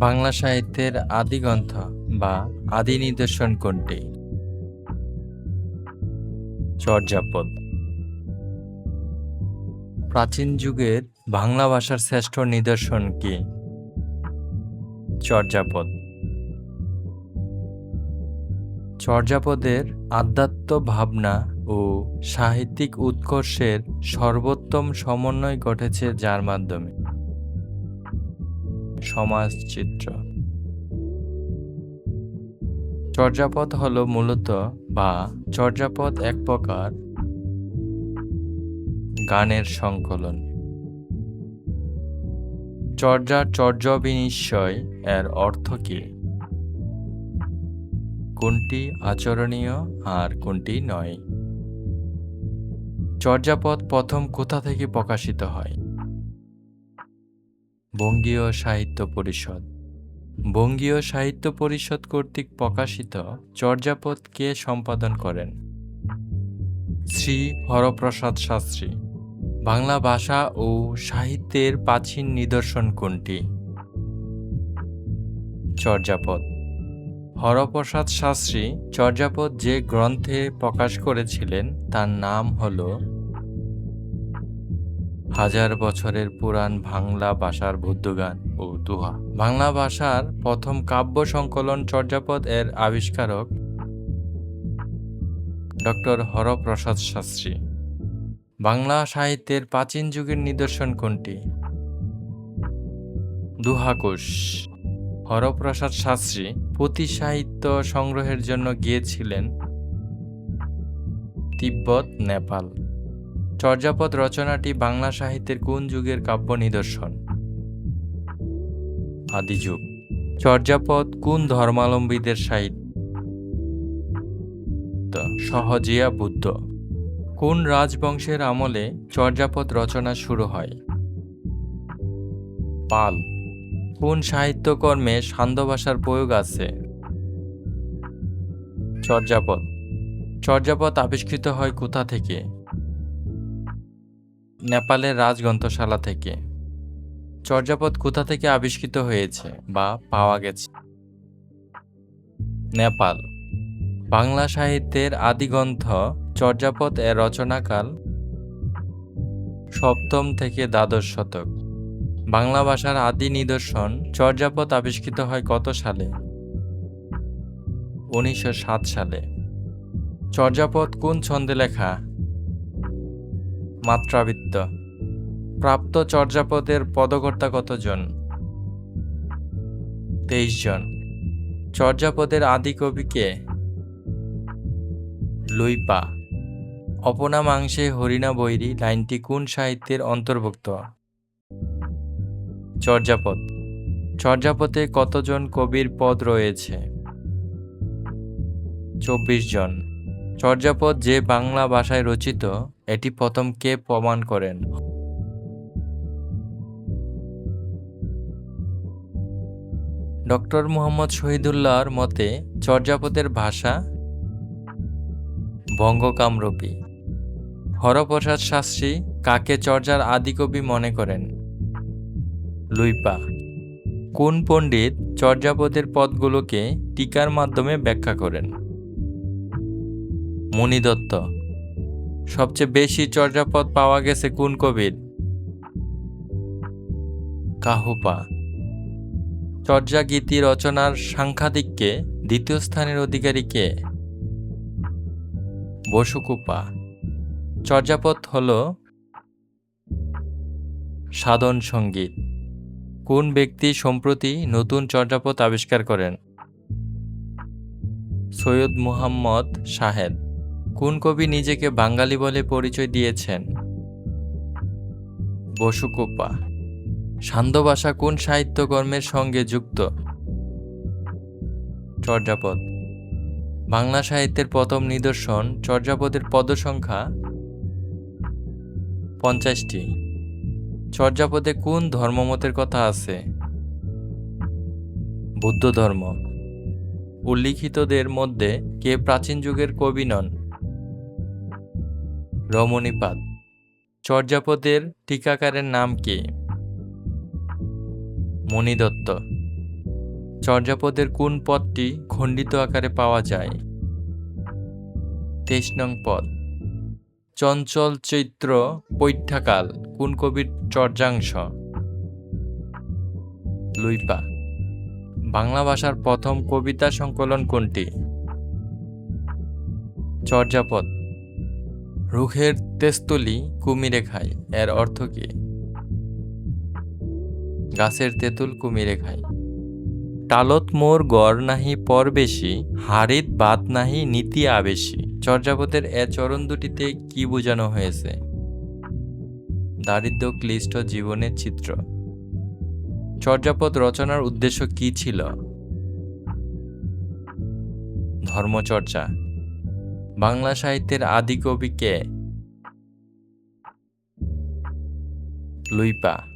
বাংলা সাহিত্যের আদি গ্রন্থ বা আদি নিদর্শন কোনটি? চর্যাপদ। প্রাচীন যুগের বাংলা ভাষার শ্রেষ্ঠ নিদর্শন কি? চর্যাপদ। চর্যাপদের আধ্যাত্ম ভাবনা ও সাহিত্যিক উৎকর্ষের সর্বোত্তম সমন্বয় ঘটেছে যার মাধ্যমে। সমাজচিত্র। চর্যাপদ হল মূলত বা চর্যাপদ এক প্রকার গানের সংকলন। চর্যার চর্য বিনিশ্চয় এর অর্থ কি? কোনটি আচরণীয় আর কোনটি নয়? চর্যাপদ প্রথম কোথা থেকে প্রকাশিত হয়? বঙ্গীয় সাহিত্য পরিষদ। বঙ্গীয় সাহিত্য পরিষদ কর্তৃক প্রকাশিত চর্যাপদ কে সম্পাদন করেন? শ্রী হরপ্রসাদ শাস্ত্রী। বাংলা ভাষা ও সাহিত্যের প্রাচীন নিদর্শন কোনটি? চর্যাপদ। হরপ্রসাদ শাস্ত্রী চর্যাপদ যে গ্রন্থে প্রকাশ করেছিলেন তার নাম হল হাজার বছরের পুরাণ বাংলা ভাষার বুদ্ধগান ও দুহা বাংলা ভাষার প্রথম কাব্য সংকলন চর্যাপদ এর আবিষ্কারক ডক্টর হরপ্রসাদ শাস্ত্রী। বাংলা সাহিত্যের প্রাচীন যুগের নিদর্শন কোনটি? দুহাকুশ হরপ্রসাদ শাস্ত্রী পুঁথি সাহিত্য সংগ্রহের জন্য গিয়েছিলেন তিব্বত, নেপাল। চর্যাপদ রচনাটি বাংলা সাহিত্যের কোন যুগের কাব্য নিদর্শন? আদিযুগ চর্যাপদ কোন ধর্মালম্বীদের সাহিত্য? সহজিয়া বুদ্ধ। কোন রাজবংশের আমলে চর্যাপদ রচনা শুরু হয়? পাল। কোন সাহিত্যকর্মে সান্ধ্য ভাষার প্রয়োগ আছে? চর্যাপদ। চর্যাপদ আবিষ্কৃত হয় কোথা থেকে? নেপালের রাজগ্রন্থশালা থেকে। চর্যাপদ কোথা থেকে আবিষ্কৃত হয়েছে বা পাওয়া গেছে? নেপাল। বাংলা সাহিত্যের আদিগ্রন্থ চর্যাপদ এর রচনাকাল সপ্তম থেকে দ্বাদশ শতক। বাংলা ভাষার আদি নিদর্শন চর্যাপদ আবিষ্কৃত হয় কত সালে? উনিশশো সাত সালে। চর্যাপদ কোন ছন্দে লেখা? মাত্রাবৃত্ত। প্রাপ্ত চর্যাপদের পদকর্তা কতজন তেইশ জন। চর্যাপদের আদি কবি কে? লুইপা। অপনামাংসে হরিণা বৈরী লাইনটি কোন সাহিত্যের অন্তর্ভুক্ত? চর্যাপদ। চর্যাপদে কতজন কবির পদ রয়েছে? চব্বিশ জন। চর্যাপদ যে বাংলা ভাষায় রচিত, এটি প্রথম কে প্রমাণ করেন? ডক্টর মুহাম্মদ শহীদুল্লাহর মতে, চর্যাপদের ভাষা বঙ্গকামরূপী হরপ্রসাদ শাস্ত্রী কাকে চর্যার আদিকবি মনে করেন? লুইপা। কোন পণ্ডিত চর্যাপদের পদগুলোকে টিকার মাধ্যমে ব্যাখ্যা করেন? মণিদত্ত। সবচেয়ে বেশি চর্যাপদ পাওয়া গেছে কোন কবির? কাহুপা। চর্যা গীতি রচনার সাংখ্যাদিককে দ্বিতীয় স্থানের অধিকারী কে? বসুকুপা। চর্যাপদ হল সাধন সংগীত। কোন ব্যক্তি সম্প্রতি নতুন চর্যাপদ আবিষ্কার করেন? সৈয়দ মুহাম্মদ শাহেদ। কোন কবি নিজেকে বাঙালি বলে পরিচয় দিয়েছেন? বসুকোপা। সান্ধ্য ভাষা কোন সাহিত্যকর্মের সঙ্গে যুক্ত? চর্যাপদ। বাংলা সাহিত্যের প্রথম নিদর্শন, চর্যাপদের পদসংখ্যা পঞ্চাশটি। চর্যাপদে কোন ধর্মমতের কথা আছে? বুদ্ধ ধর্ম উল্লিখিতদের মধ্যে কে প্রাচীন যুগের কবি নন? রমণীপাদ চর্যাপদের টিকাকারের নাম কি? মণিদত্ত। চর্যাপদের কোন পদটি খণ্ডিত আকারে পাওয়া যায়? তেইশ নং পদ। চঞ্চল চৈত্র পৈঠাকাল, কোন কবির চর্যাংশ? লুইপা। বাংলা ভাষার প্রথম কবিতা সংকলন কোনটি? চর্যাপদ। রুখের তেস্তলি কুমিরে খায় এর অর্থ কি? গাছের তেঁতুল কুমিরে খায় টালত মোর গড় নাহি পর বেশি হারিত বাত নাহি নীতি আবেশি। চর্যাপদের এ চরণ দুটিতে কি বোঝানো হয়েছে? দারিদ্র ক্লিষ্ট জীবনের চিত্র। চর্যাপদ রচনার উদ্দেশ্য কি ছিল? ধর্মচর্চা। বাংলা সাহিত্যের আদি কবি কে? লুইপা।